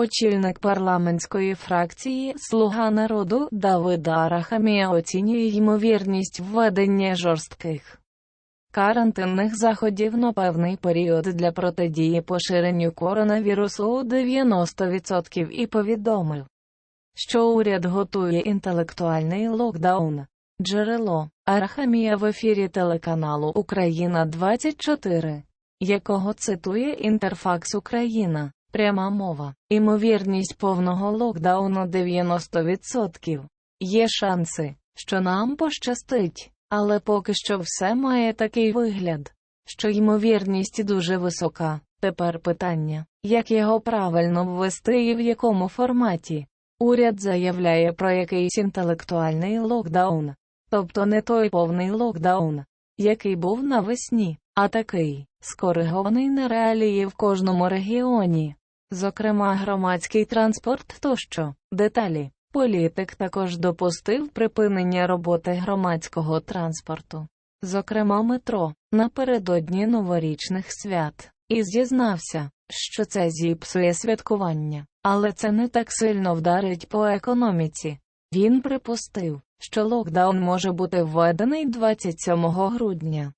Очільник парламентської фракції «Слуга народу» Давид Арахамія оцінює ймовірність введення жорстких карантинних заходів на певний період для протидії поширенню коронавірусу у 90% і повідомив, що уряд готує інтелектуальний локдаун. Джерело Арахамія в ефірі телеканалу Україна 24, якого цитує Інтерфакс Україна. Пряма мова. Імовірність повного локдауну 90%. Є шанси, що нам пощастить, але поки що все має такий вигляд, що ймовірність дуже висока. Тепер питання, як його правильно ввести і в якому форматі. Уряд заявляє про якийсь інтелектуальний локдаун, тобто не той повний локдаун, який був навесні, а такий, скоригований на реалії в кожному регіоні, зокрема громадський транспорт тощо, деталі. Політик також допустив припинення роботи громадського транспорту, зокрема метро, напередодні новорічних свят, і зізнався, що це зіпсує святкування, але це не так сильно вдарить по економіці. Він припустив, що локдаун може бути введений 27 грудня,